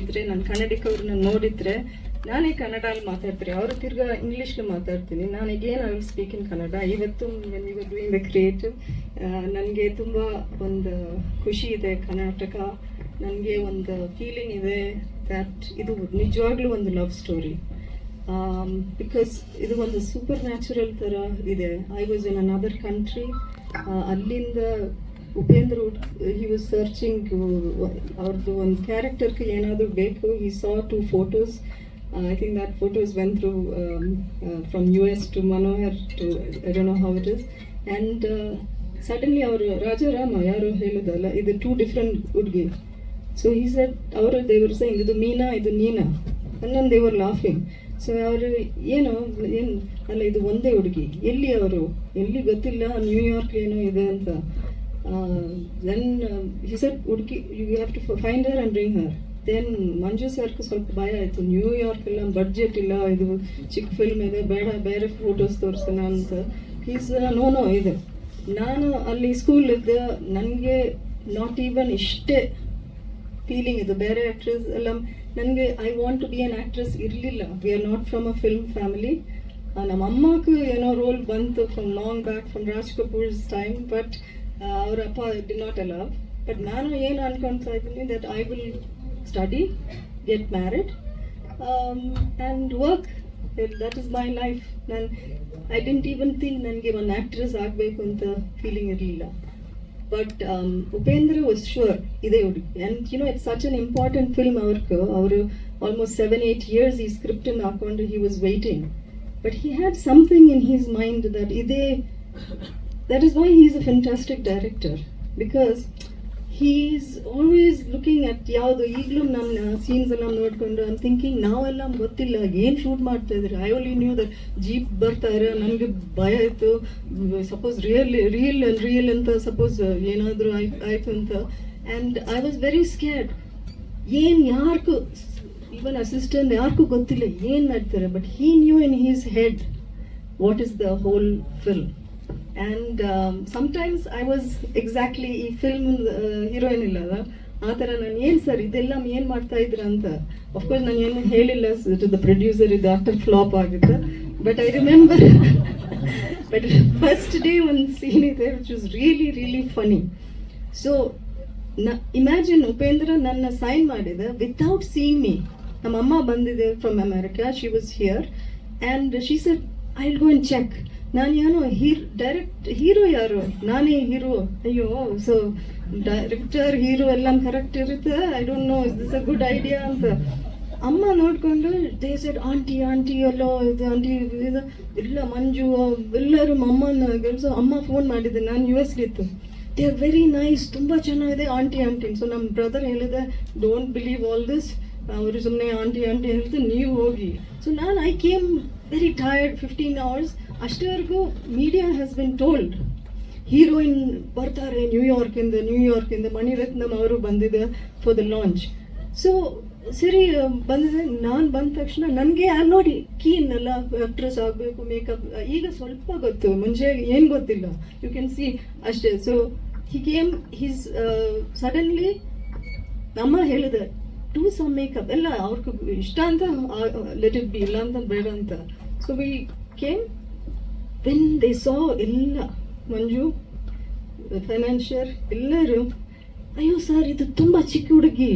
ಇದ್ರೆ, ನಾನು ಕನ್ನಡಿಕವ್ರನ್ನ ನೋಡಿದ್ರೆ ನಾನೇ ಕನ್ನಡ ಅಲ್ಲಿ ಮಾತಾಡ್ತೀನಿ. ಅವರು ತಿರ್ಗಾ ಇಂಗ್ಲೀಷ್ಲಿ ಮಾತಾಡ್ತೀನಿ. ನಾನು again I will speak in Kannada? ಇವತ್ತು ಡೂಯಿಂಗ್ ದ ಕ್ರಿಯೇಟಿವ್ ನನಗೆ ತುಂಬ ಒಂದು ಖುಷಿ ಇದೆ ಕರ್ನಾಟಕ. ನನಗೆ ಒಂದು ಫೀಲಿಂಗ್ ಇದೆ ದ್ಯಾಟ್ ಇದು ನಿಜವಾಗ್ಲೂ ಒಂದು ಲವ್ ಸ್ಟೋರಿ ಬಿಕಾಸ್ ಇದು ಒಂದು ಸೂಪರ್ ನ್ಯಾಚುರಲ್ ಥರ ಇದೆ I was in other country ಅಲ್ಲಿಂದ ಉಪೇಂದ್ರ ಹಿ ವಾಸ್ ಸರ್ಚಿಂಗ್ ಅವ್ರದ್ದು ಒಂದು ಕ್ಯಾರೆಕ್ಟರ್ಗೆ ಏನಾದರೂ ಬೇಕು he saw two photos I think that photos went through from U S to Manohar to Reno how it is and suddenly ಅವರು ರಾಜಾರಾಮ ಯಾರು ಹೇಳೋದಲ್ಲ, ಇದು ಟೂ ಡಿಫ್ರೆಂಟ್ ಹುಡುಗಿ. ಸೊ ಈ ಸೆಟ್ ಅವರು ದೇವರು ಸಹ ಇದು ಮೀನಾ, ಇದು ನೀನಾ? ಅನ್ನೊಂದು ದೇವರು ಲಾಫಿಂಗ್ ಸೊ ಅವರು, ಏನು ಏನು, ಅಲ್ಲ ಇದು ಒಂದೇ ಹುಡುಗಿ. ಎಲ್ಲಿ ಅವರು? ಎಲ್ಲಿ ಗೊತ್ತಿಲ್ಲ ನ್ಯೂಯಾರ್ಕ್ ಏನೋ ಇದೆ ಅಂತ. ದೆನ್ ಹಿ ಸೆಟ್ ಹುಡುಗಿ you have to find her and bring her then Manju ಸರ್ಗೆ ಸ್ವಲ್ಪ ಭಯ ಆಯಿತು. ನ್ಯೂಯಾರ್ಕ್ ಇಲ್ಲ ಬಡ್ಜೆಟ್ ಇಲ್ಲ, ಇದು ಚಿಕ್ಕ ಫಿಲ್ಮ್ ಇದೆ, ಬೇಡ, ಬೇರೆ ಫೋಟೋಸ್ ತೋರಿಸೋಣ ಅಂತ. ಈಸ್ ನೋ ನೋ ಇದೆ. ನಾನು ಅಲ್ಲಿ ಸ್ಕೂಲ್ ಇದ್ದೆ, ನನಗೆ ನಾಟ್ ಈವನ್ ಇಷ್ಟೇ ಫೀಲಿಂಗ್ ಇದು. ಬೇರೆ ಆ್ಯಕ್ಟ್ರೆಸ್ ಎಲ್ಲ ನನಗೆ I want to be an actress ಇರಲಿಲ್ಲ. We are not from a film family ನಮ್ಮ ಅಮ್ಮಗೂ ಏನೋ ರೋಲ್ ಬಂತು from long back from Raj Kapoor's time but ಅವ್ರ ಅಪ್ಪ ಡಿ ನಾಟ್ ಅಲವ್ ಬಟ್ ನಾನು ಏನು ಅನ್ಕೊಳ್ತಾ ಇದ್ದೀನಿ that I will study get married and work that is my life ನಾನು ಐ ಡೆಂಟ್ ಈವನ್ ಥಿಂಕ್ ನನಗೆ ಒಂದು ಆ್ಯಕ್ಟ್ರೆಸ್ ಆಗಬೇಕು ಅಂತ ಫೀಲಿಂಗ್ ಇರಲಿಲ್ಲ. ಬಟ್ ಉಪೇಂದ್ರ ವಾಸ್ ಶ್ಯೂರ್ ಇದೇ ಹುಡುಗಿ. And you know it's such an important film ಅವ್ರಿಗೆ ಅವರು ಆಲ್ಮೋಸ್ಟ್ ಸೆವೆನ್ ಏಯ್ಟ್ ಇಯರ್ಸ್ ಈ ಸ್ಕ್ರಿಪ್ಟನ್ನು ಹಾಕೊಂಡು he was waiting but he had something in his mind that ಇದೇ is why he is a fantastic director because he is always looking at ಯಾವುದು ಈಗಲೂ ನನ್ನ scenes ಎಲ್ಲ ನೋಡಿಕೊಂಡು ಐಮ್ ಥಿಂಕಿಂಗ್ ನಾವೆಲ್ಲ ಗೊತ್ತಿಲ್ಲ, ಏನು ಶೂಟ್ ಮಾಡ್ತಾ ಇದ್ದಾರೆ? I only knew that jeep ಬರ್ತಾರೆ ನನಗೆ ಭಯ ಆಯಿತು ಸಪೋಸ್ ರಿಯಲ್ ರಿಯಲ್ ರಿಯಲ್ ಅಂತ ಸಪೋಸ್ ಏನಾದರೂ ಆಯ್ತು ಆಯಿತು ಅಂತ. And I was very scared ಏನು ಯಾರಿಗೂ ಈವನ್ ಅಸಿಸ್ಟೆಂಟ್ ಯಾರಿಗೂ ಗೊತ್ತಿಲ್ಲ ಏನು ಮಾಡ್ತಾರೆ but he knew in his head what is the whole film and sometimes I was exactly ಈ ಫಿಲ್ಮ್ ಹೀರೋಯಿನ್ ಇಲ್ಲಲ್ಲ ಆ ಥರ ನಾನು ಏನು ಸರ್ ಇದೆಲ್ಲ ಏನು ಮಾಡ್ತಾ ಇದ್ರ ಅಂತ? ಅಫ್ಕೋರ್ಸ್ ನಾನು ಏನು ಹೇಳಿಲ್ಲ ಟು ದ ಪ್ರೊಡ್ಯೂಸರ್ ಇದು ಆಫ್ಟರ್ ಫ್ಲಾಪ್ ಆಗುತ್ತೆ. But I remember but first day ಒಂದು ಸೀನ್ ಇದೆ which is really really funny so ನ ಇಮ್ಯಾಜಿನ್ ಉಪೇಂದ್ರ ನನ್ನ ಸೈನ್ ಮಾಡಿದೆ ವಿತೌಟ್ ಸೀಯಿಂಗ್ ಮೀ ನಮ್ಮ ಅಮ್ಮ ಬಂದಿದೆ from America she was here and she sir I go and check ನಾನು ಏನೋ ಹೀರ್, ಡೈರೆಕ್ಟ್ ಹೀರೋ ಯಾರು? ನಾನೇ ಹೀರೋ. ಅಯ್ಯೋ ಸೊ ಡೈರೆಕ್ಟರ್ ಹೀರೋ ಎಲ್ಲ ಕರೆಕ್ಟ್ ಇರುತ್ತೆ. I don't know is this a good idea ಅಂತ. ಅಮ್ಮ ನೋಡಿಕೊಂಡು ದೇ ಸೆಡ್ ಆಂಟಿ ಆಂಟಿ ಎಲ್ಲೋ, ಇದು ಆಂಟಿ ಇದು, ಇಲ್ಲ, ಮಂಜು, ಎಲ್ಲರೂ ಅಮ್ಮನ ಗೆಲ್ಸೋ ಅಮ್ಮ ಫೋನ್ ಮಾಡಿದ್ದೆ ನಾನು ಯು ಎಸ್ ಇತ್ತು. ದೇ ಆರ್ ವೆರಿ ನೈಸ್ ತುಂಬ ಚೆನ್ನಾಗಿದೆ. ಆಂಟಿ ಆಂಟಿ ಸೊ ನಮ್ಮ ಬ್ರದರ್ ಹೇಳಿದೆ ಡೋಂಟ್ ಬಿಲೀವ್ ಆಲ್ ದಿಸ್ ಅವರು ಸುಮ್ಮನೆ ಆಂಟಿ ಆಂಟಿ ಹೇಳ್ತು ನೀವು ಹೋಗಿ. ಸೊ ನಾನು I came very tired fifteen hours ಅಷ್ಟವರೆಗೂ media has been told heroine ಬರ್ತಾರೆ ನ್ಯೂಯಾರ್ಕಿಂದ ನ್ಯೂಯಾರ್ಕಿಂದ ಮಣಿರತ್ನಂ ಅವರು ಬಂದಿದೆ ಫಾರ್ ದ ಲಾಂಚ್ ಸೊ ಸರಿ, ಬಂದಿದೆ. ನಾನು ಬಂದ ತಕ್ಷಣ ನನಗೆ ನೋಡಿ ಕೀನ್ ಎಲ್ಲ ಆಕ್ಟ್ರೆಸ್ ಆಗಬೇಕು ಮೇಕಪ್ ಈಗ ಸ್ವಲ್ಪ ಗೊತ್ತು, ಮುಂಚೆ ಏನು ಗೊತ್ತಿಲ್ಲ. ಯು ಕ್ಯಾನ್ ಸಿ ಅಷ್ಟೇ. So he came his suddenly ನಮ್ಮ ಹೇಳಿದೆ ಟೂ ಸಮ್ ಮೇಕಪ್ ಎಲ್ಲ, ಅವ್ರಿಗೂ ಇಷ್ಟ ಅಂತ ಲೆಟ್ ಇಟ್ ಬಿ ಇಲ್ಲ ಅಂತ, ಬೇಡ ಅಂತ. So we came then they saw ಎಲ್ಲ ಮಂಜು ಫೈನಾನ್ಷಿಯರ್ ಎಲ್ಲರೂ ಅಯ್ಯೋ ಸರ್, ಇದು ತುಂಬ ಚಿಕ್ಕ ಹುಡುಗಿ.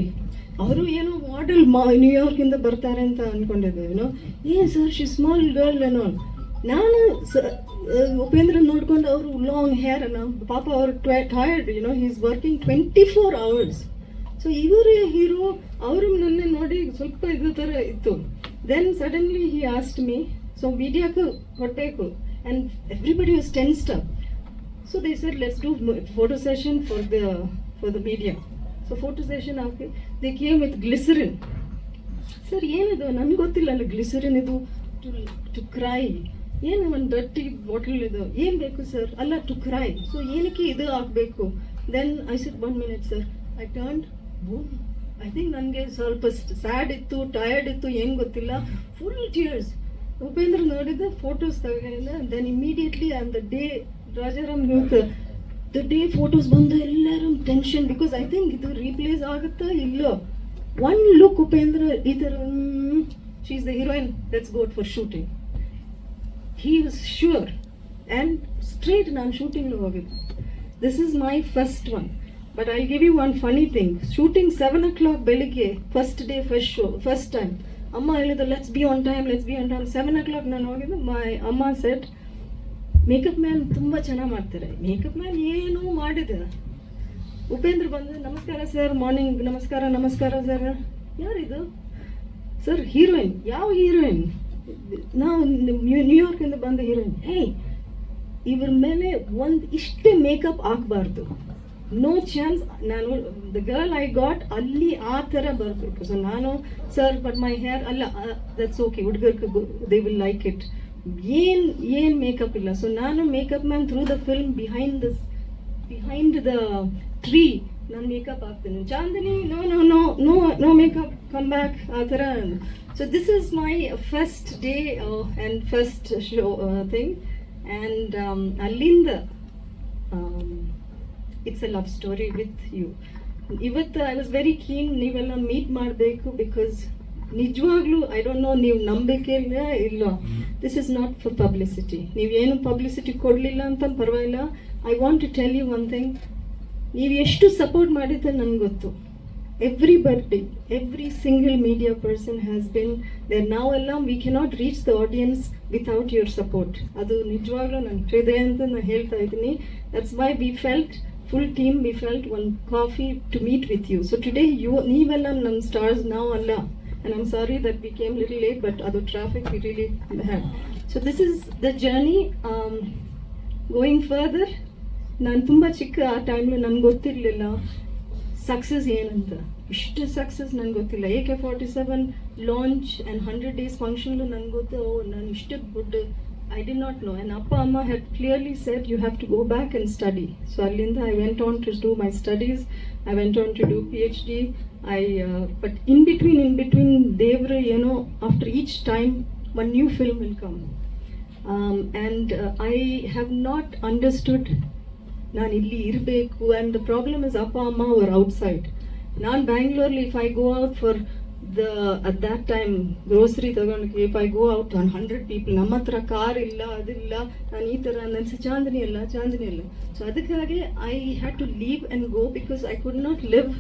ಅವರು ಏನೋ ಮಾಡೆಲ್ ಮಾ ನ್ಯೂಯಾರ್ಕಿಂದ ಬರ್ತಾರೆ ಅಂತ ಅಂದ್ಕೊಂಡಿದ್ದೆ ಏ ಸರ್ ಶಿ ಸ್ಮಾಲ್ ಗರ್ಲ್ ಏನೋ ನಾನು ಸ ಉಪೇಂದ್ರ ನೋಡ್ಕೊಂಡು ಅವರು ಲಾಂಗ್ ಹೇರ್ ಪಾಪ ಅವರು ಟ್ವೆ tired you know he is working twenty four hours so ಇವರು ಹೀರೋ ಅವರು ನನ್ನ ನೋಡಿ ಸ್ವಲ್ಪ ಇದು ಥರ ಇತ್ತು. Then suddenly he asked me so ಮೀಡಿಯಾಕ್ಕೂ ಕೊಡಬೇಕು and everybody was tensed up so they sir let's do photo session for the for the media so photo session hockey they came with glycerin sir ಏನಿದು ನನಗೆ ಗೊತ್ತಿಲ್ಲ ಅಲ್ಲ glycerine ಇದು to to CRY ಏನು ಒಂದು dirty bottle ಇದು ಏನು ಬೇಕು ಸರ್ ಅಲ್ಲ ಟು ಕ್ರೈ ಸೊ ಏನಕ್ಕೆ ಇದು ಹಾಕಬೇಕು then I sit one minute sir I turn boom I think ನನಗೆ ಸ್ವಲ್ಪ ಸ್ಯಾಡ್ ಇತ್ತು ಟಯರ್ಡ್ ಇತ್ತು ಏನು ಗೊತ್ತಿಲ್ಲ ಫುಲ್ ಟಿಯರ್ಸ್ ಉಪೇಂದ್ರ ನೋಡಿದ ಫೋಟೋಸ್ ತಗೊಂಡಿಲ್ಲ then immediately on the day Rajaram the day photos ಬಂದು ಎಲ್ಲರೂ ಟೆನ್ಷನ್ ಬಿಕಾಸ್ ಐ ಥಿಂಕ್ ಇದು ರೀಪ್ಲೇಸ್ ಆಗುತ್ತಾ ಇಲ್ಲೋ? ಒನ್ ಲುಕ್ ಉಪೇಂದ್ರ, ಈ ಥರ she is the heroine let's go for shooting he was sure and straight ನಾನು ಶೂಟಿಂಗ್ ಹೋಗಿದ್ದೆ. This is my first one but I give you one funny thing shooting seven o'clock ಬೆಳಿಗ್ಗೆ first day first show first time ಅಮ್ಮ ಹೇಳಿದ್ರು let's be on time let's be on time seven o'clock ನಾನು ಹೋಗಿದ್ದು ಮೈ ಅಮ್ಮ set makeup man ತುಂಬ ಚೆನ್ನಾಗಿ ಮಾಡ್ತಾರೆ. Makeup man ಏನೂ ಮಾಡಿದೆ ಉಪೇಂದ್ರ ಬಂದು, ನಮಸ್ಕಾರ ಸರ್ ಮಾರ್ನಿಂಗ್ ನಮಸ್ಕಾರ ನಮಸ್ಕಾರ ಸರ್ ಯಾರಿದು? ಸರ್ ಹೀರೋಯಿನ್ ಯಾವ ಹೀರೋಯಿನ್ ನಾವು ನ್ಯೂ ನ್ಯೂಯಾರ್ಕಿಂದ ಬಂದ ಹೀರೋಯಿನ್ ಏಯ್, ಇವ್ರ ಮೇಲೆ ಒಂದು ಇಷ್ಟೇ ಮೇಕಪ್ ಹಾಕ್ಬಾರ್ದು. ನೋ ಚಾನ್ಸ್ ನಾನು ದ ಗರ್ಲ್ ಐ ಗಾಟ್ ಅಲ್ಲಿ ಆ ಥರ ಬರಬೇಕು. ಸೊ ನಾನು ಸರ್ ಬಟ್ ಮೈ ಹೇರ್ ಅಲ್ಲ ದಟ್ಸ್ ಓಕೆ ಹುಡುಗರ್ಗೆ ದೇ ವಿಲ್ ಲೈಕ್ ಇಟ್ ಏನು ಏನು ಮೇಕಪ್ ಇಲ್ಲ. ಸೊ ನಾನು makeup man through the film behind the behind the tree ನಾನು ಮೇಕಪ್ ಹಾಕ್ತೀನಿ. Chandini no no no no no makeup come back ಆ ಥರ. So this is my first day and first show thing and um, ಅಲ್ಲಿಂದ it's a love story with you ಇವತ್ತು I was very keen ನೀವೆಲ್ಲ meet ಮಾಡಬೇಕು because ನಿಜವಾಗ್ಲೂ I don't know ನೀವು ನಂಬಿಕೆ ಇಲ್ಲ ಇಲ್ಲ this is not for publicity ನೀವೇನು ಪಬ್ಲಿಸಿಟಿ ಕೊಡಲಿಲ್ಲ ಅಂತ ಪರವಾಗಿಲ್ಲ. I want to tell you one thing ನೀವು ಎಷ್ಟು ಸಪೋರ್ಟ್ ಮಾಡಿದ್ದೆ ನನಗೆ ಗೊತ್ತು. Every birthday every single media person has been there ನಾವೆಲ್ಲ we cannot reach the audience without your support ಅದು ನಿಜವಾಗ್ಲೂ ನನ್ನ ಹೃದಯ ಅಂತ ನಾನು ಹೇಳ್ತಾ ಇದ್ದೀನಿ. That's why we felt full team we felt one coffee to meet with you so today you ನೀವೆಲ್ಲ ನಮ್ಮ ಸ್ಟಾರ್ಸ್ ನಾವು ಅಲ್ಲ and I'm sorry that we came little late, but other traffic we really had. So this is the journey. Um, ನಾನು ತುಂಬ ಚಿಕ್ಕ ಆ timely ನನಗೆ ಗೊತ್ತಿರಲಿಲ್ಲ ಸಕ್ಸಸ್ ಏನಂತ ಇಷ್ಟು ಸಕ್ಸಸ್ ನನಗೆ ಗೊತ್ತಿಲ್ಲ A K forty seven launch and hundred days ಫಂಕ್ಷನ್ಲು ನನಗೆ ಗೊತ್ತು ನಾನು ಇಷ್ಟು good I did not know and ಅಪ್ಪ ಅಮ್ಮ had clearly set you have to go back and study so ಅಲ್ಲಿಂದ I went on to do my studies I went on to do P H D I, uh, but in between, in between, Devra, you know, after each time, one new film will come. Um, and uh, I have not understood ನಾನು ಇಲ್ಲಿ ಇರಬೇಕು and the problem is ಅಪ್ಪ ಅಮ್ಮ hour outside ನಾನು ಬ್ಯಾಂಗ್ಳೂರ್ಲಿ if I go out for the at that time grocery ತಗೊಂಡು if I go out one hundred people ನಮ್ಮ ಹತ್ರ car ಇಲ್ಲ ಅದಿಲ್ಲ ನಾನು ಈ ಥರ ನನ್ನ ಚಾಂದಿನಿ ಇಲ್ಲ ಚಾಂದಿನಿ ಇಲ್ಲ ಸೊ ಅದಕ್ಕಾಗಿ I had to leave and go because I could not live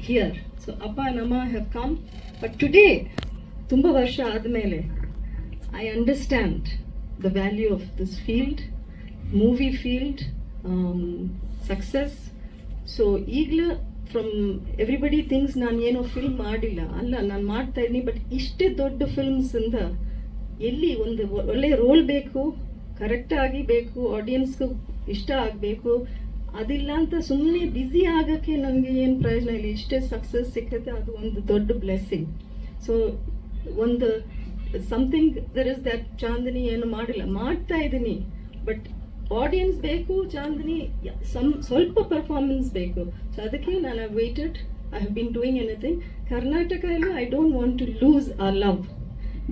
here so ಅಪ್ಪ ನಮ್ಮ ಹ್ಯಾವ್ ಕಮ್ ಬಟ್ ಟುಡೇ ತುಂಬ ವರ್ಷ ಆದಮೇಲೆ I understand the value of this field movie field success so ಈಗಲೂ ಫ್ರಮ್ ಎವ್ರಿಬಡಿ ಥಿಂಗ್ಸ್ ನಾನು ಏನೋ film ಮಾಡಿಲ್ಲ. ಅಲ್ಲ, ನಾನು ಮಾಡ್ತಾ ಇದ್ದೀನಿ ಬಟ್ ಇಷ್ಟೇ ದೊಡ್ಡ ಫಿಲ್ಮ್ಸಿಂದ ಎಲ್ಲಿ ಒಂದು ಒಳ್ಳೆಯ ರೋಲ್ ಬೇಕು ಕರೆಕ್ಟಾಗಿ ಬೇಕು ಆಡಿಯನ್ಸ್ಗೂ ಇಷ್ಟ ಆಗಬೇಕು, ಅದಿಲ್ಲ ಅಂತ ಸುಮ್ಮನೆ ಬ್ಯುಸಿ ಆಗೋಕ್ಕೆ ನನಗೆ ಏನು ಪ್ರಯೋಜನ ಇಲ್ಲ. ಇಷ್ಟೇ ಸಕ್ಸಸ್ ಸಿಕ್ಕತ್ತೆ ಅದು ಒಂದು ದೊಡ್ಡ ಬ್ಲೆಸ್ಸಿಂಗ್ ಸೊ ಒಂದು something there is that Chandini ಏನು ಮಾಡಿಲ್ಲ. ಮಾಡ್ತಾ ಇದ್ದೀನಿ ಬಟ್ ಆಡಿಯನ್ಸ್ ಬೇಕು, ಚಾಂದಿನಿ ಸಮ್ ಸ್ವಲ್ಪ ಪರ್ಫಾರ್ಮೆನ್ಸ್ ಬೇಕು. ಸೊ ಅದಕ್ಕೆ ನಾನು I waited I have been doing anything Karnataka ಎಲ್ಲ I don't want to lose a love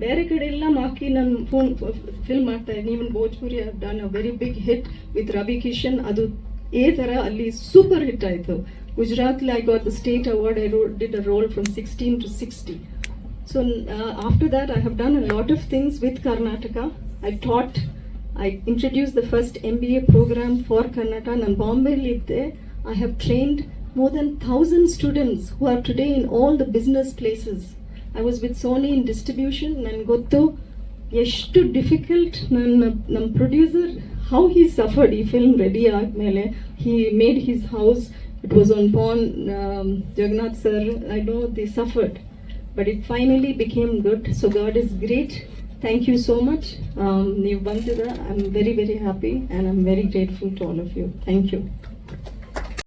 ಬೇರೆ ಕಡೆ ಎಲ್ಲ ಮಾಕಿ ನಾನು ಫೋನ್ ಫಿಲ್ಮ್ ಮಾಡ್ತಾ ಇದ್ದೀನಿ even Bhojpuri have done a very big hit with Ravi Kishan ಅದು ಈ ಥರ ಅಲ್ಲಿ ಸೂಪರ್ ಹಿಟ್ ಆಯಿತು. ಗುಜರಾತ್ಲಿ I got the state award I row did a role from sixteen to sixty so after that I have done a lot of things with Karnataka I thought I introduce the first M B A programme for Karnataka ನಾನು ಬಾಂಬೆಲಿ ಇದ್ದೆ I have trained more than thousand students who are today in all the business places I was with Sony in distribution ನನಗೆ ಗೊತ್ತು ಎಷ್ಟು difficult ನನ್ನ ನಮ್ಮ producer how he suffered ಈ film ready ಆದಮೇಲೆ he made his house it was on pawn Jagannath sir I know the suffered but it finally became good so God is great thank you so much ನೀವು ಬಂದಿದ್ದ I am very very happy and I am very grateful to all of you thank you